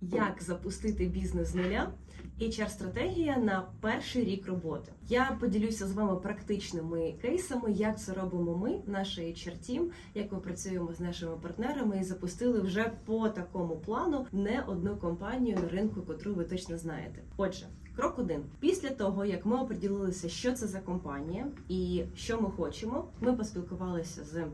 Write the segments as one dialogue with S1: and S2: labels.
S1: Як запустити бізнес з нуля? HR-стратегія на перший рік роботи. Я поділюся з вами практичними кейсами, як це робимо ми, наш HR-тім, як ми працюємо з нашими партнерами і запустили вже по такому плану не одну компанію на ринку, котру ви точно знаєте. Отже. Крок один. Після того, як ми оприділилися, що це за компанія і що ми хочемо, ми поспілкувалися з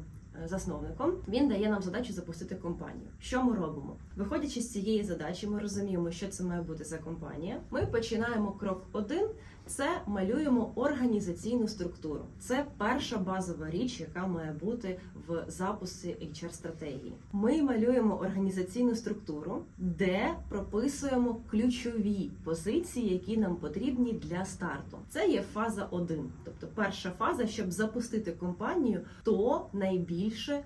S1: засновником. Він дає нам задачу запустити компанію. Що ми робимо? Виходячи з цієї задачі, ми розуміємо, що це має бути за компанія. Ми починаємо крок один. Це малюємо організаційну структуру. Це перша базова річ, яка має бути в запусі HR стратегії. Ми малюємо організаційну структуру, де прописуємо ключові позиції, які нам потрібні для старту. Це є фаза 1. Тобто, перша фаза, щоб запустити компанію, то найбільше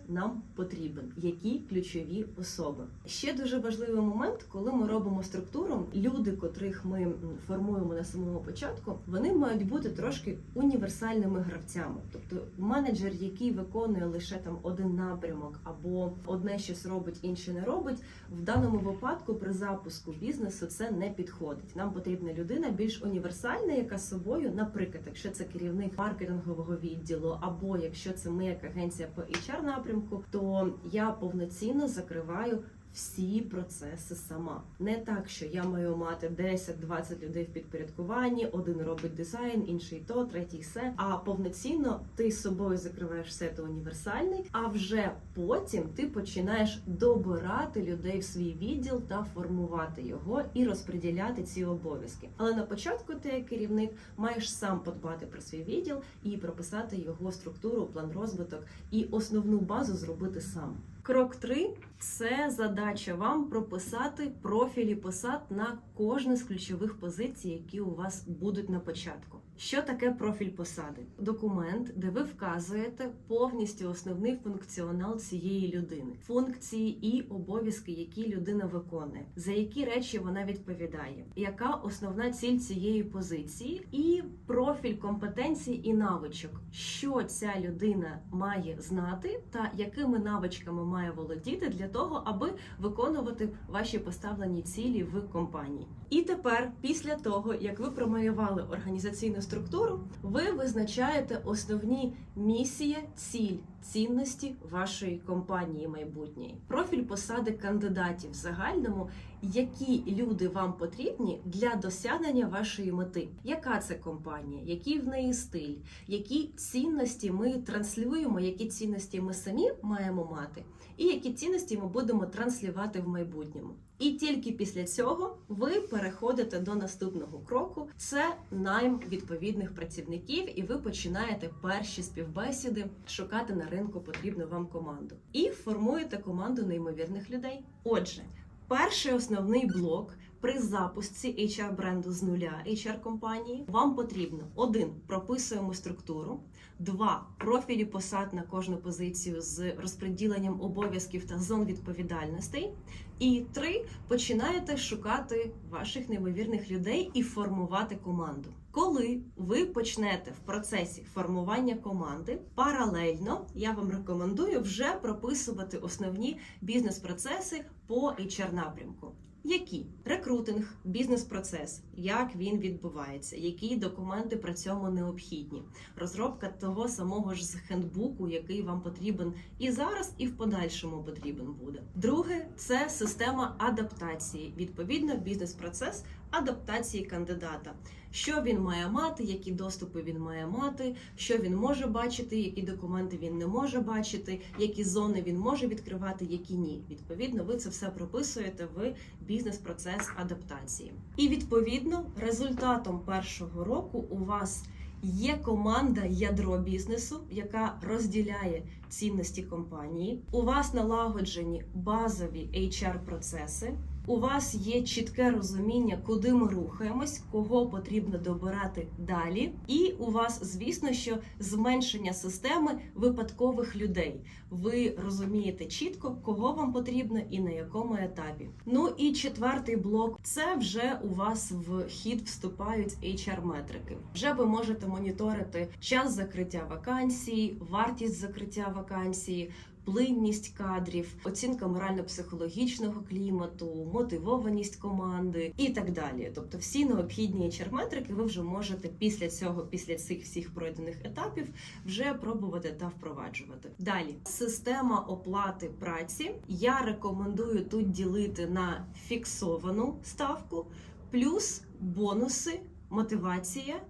S1: нам потрібен, які ключові особи. Ще дуже важливий момент, коли ми робимо структуру, люди, котрих ми формуємо на самому початку, вони мають бути трошки універсальними гравцями. Тобто менеджер, який виконує лише там один напрямок або одне щось робить, інше не робить. В даному випадку при запуску бізнесу це не підходить. Нам потрібна людина більш універсальна, яка з собою, наприклад, якщо це керівник маркетингового відділу, або якщо це ми як агенція по HR напрямку, то я повноцінно закриваю. Всі процеси сама не так, що я маю мати 10-20 людей в підпорядкуванні, один робить дизайн, інший то, третій все. А повноцінно ти з собою закриваєш все ти універсальний. А вже потім ти починаєш добирати людей в свій відділ та формувати його і розподіляти ці обов'язки. Але на початку ти, як керівник, маєш сам подбати про свій відділ і прописати його структуру, план розвиток і основну базу зробити сам. Крок 3 – це задача вам прописати профілі посад на кожну з ключових позицій, які у вас будуть на початку. Що таке профіль посади? Документ, де ви вказуєте повністю основний функціонал цієї людини, функції і обов'язки, які людина виконує, за які речі вона відповідає, яка основна ціль цієї позиції, і профіль компетенцій і навичок, що ця людина має знати, та якими навичками має володіти для того, аби виконувати ваші поставлені цілі в компанії. І тепер, після того як ви промалювали організаційну структуру, ви визначаєте основні місія, ціль, цінності вашої компанії майбутньої, профіль посади кандидатів в загальному, які люди вам потрібні для досягнення вашої мети. Яка це компанія, який в неї стиль, які цінності ми транслюємо, які цінності ми самі маємо мати, і які цінності ми будемо транслювати в майбутньому. І тільки після цього ви переходите до наступного кроку: це найм відповідних працівників, і ви починаєте перші співбесіди шукати на ринку потрібну вам команду. І формуєте команду неймовірних людей. Отже, перший основний блок. При запуску HR бренду з нуля HR компанії вам потрібно один прописуємо структуру, два профілі посад на кожну позицію з розподіленням обов'язків та зон відповідальностей. І три починаєте шукати ваших неймовірних людей і формувати команду. Коли ви почнете в процесі формування команди, паралельно я вам рекомендую вже прописувати основні бізнес-процеси по HR напрямку. Які рекрутинг, бізнес-процес, як він відбувається, які документи при цьому необхідні, розробка того самого ж з хендбуку, який вам потрібен і зараз, і в подальшому потрібен буде. Друге це система адаптації, відповідно, бізнес-процес адаптації кандидата. Що він має мати, які доступи він має мати, що він може бачити, які документи він не може бачити, які зони він може відкривати, які ні. Відповідно, ви це все прописуєте в бізнес-процес адаптації. І відповідно, результатом першого року у вас є команда ядро бізнесу, яка розділяє цінності компанії. У вас налагоджені базові HR-процеси. У вас є чітке розуміння, куди ми рухаємось, кого потрібно добирати далі, і у вас, звісно, що зменшення системи випадкових людей. Ви розумієте чітко, кого вам потрібно і на якому етапі. Ну і четвертий блок це вже у вас в хід вступають HR-метрики. Вже ви можете моніторити час закриття вакансій, вартість закриття вакансії плинність кадрів, оцінка морально-психологічного клімату, мотивованість команди і так далі. Тобто, всі необхідні HR-метрики ви вже можете після цього, після цих всіх пройдених етапів, вже пробувати та впроваджувати. Далі система оплати праці. Я рекомендую тут ділити на фіксовану ставку, плюс бонуси, мотивація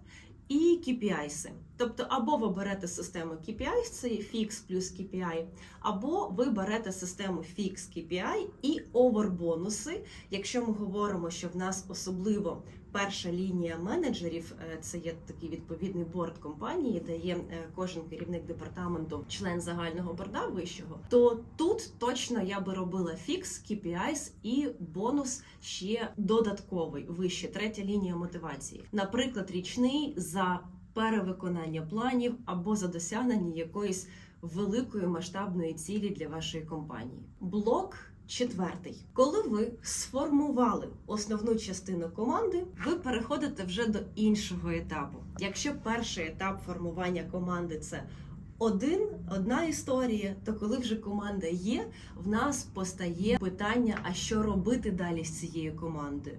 S1: і KPIs. Тобто, або ви берете систему KPI, це фікс плюс KPI, або ви берете систему фікс KPI і овербонуси. Якщо ми говоримо, що в нас особливо перша лінія менеджерів, е, це є такий відповідний борд компанії, де є е, кожен керівник департаменту, член загального борда вищого, то тут точно я би робила фікс, KPIs і бонус ще додатковий вище, третя лінія мотивації. Наприклад, річний за перевиконання планів або за досягнення якоїсь великої масштабної цілі для вашої компанії. Блок четвертий. Коли ви сформували основну частину команди, ви переходите вже до іншого етапу. Якщо перший етап формування команди це один, одна історія, то коли вже команда є, в нас постає питання: а що робити далі з цією командою?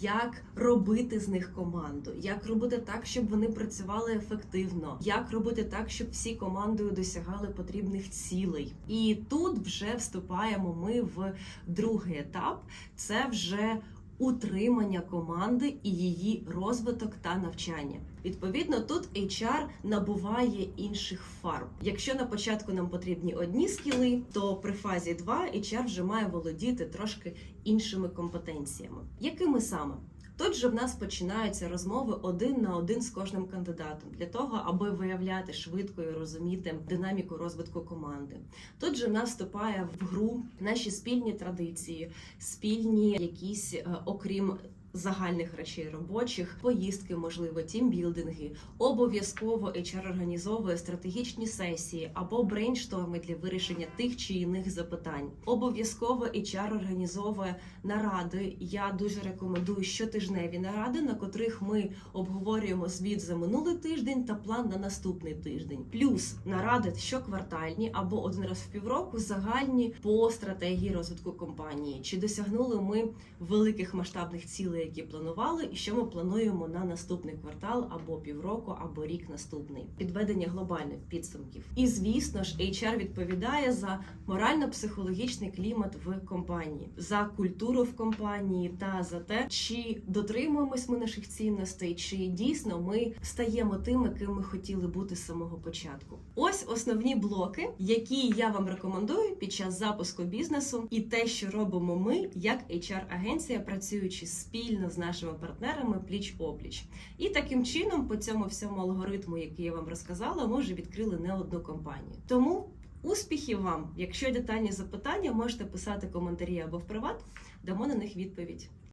S1: Як робити з них команду? Як робити так, щоб вони працювали ефективно? Як робити так, щоб всі командою досягали потрібних цілей? І тут вже вступаємо ми в другий етап. Це вже утримання команди і її розвиток та навчання. Відповідно, тут HR набуває інших фарб. Якщо на початку нам потрібні одні скіли, то при фазі 2 HR вже має володіти трошки іншими компетенціями. Якими саме? Тут же в нас починаються розмови один на один з кожним кандидатом для того, аби виявляти швидко і розуміти динаміку розвитку команди. Тут же в нас вступає в гру наші спільні традиції, спільні якісь, е, окрім загальних речей робочих, поїздки, можливо, тімбілдинги. Обов'язково HR організовує стратегічні сесії або брейншторми для вирішення тих чи інших запитань. Обов'язково HR організовує наради. Я дуже рекомендую щотижневі наради, на котрих ми обговорюємо звіт за минулий тиждень та план на наступний тиждень. Плюс наради щоквартальні або один раз в півроку загальні по стратегії розвитку компанії. Чи досягнули ми великих масштабних цілей, які планували, і що ми плануємо на наступний квартал або півроку, або рік наступний. Підведення глобальних підсумків. І звісно ж, HR відповідає за морально-психологічний клімат в компанії, за культуру в компанії та за те, чи дотримуємось ми наших цінностей, чи дійсно ми стаємо тими, ким ми хотіли бути з самого початку. Ось основні блоки, які я вам рекомендую під час запуску бізнесу, і те, що робимо ми, як HR-агенція, працюючи спільно з нашими партнерами пліч опліч. І таким чином, по цьому всьому алгоритму, який я вам розказала, ми вже відкрили не одну компанію. Тому успіхів вам! Якщо детальні запитання, можете писати коментарі або в приват, дамо на них відповідь.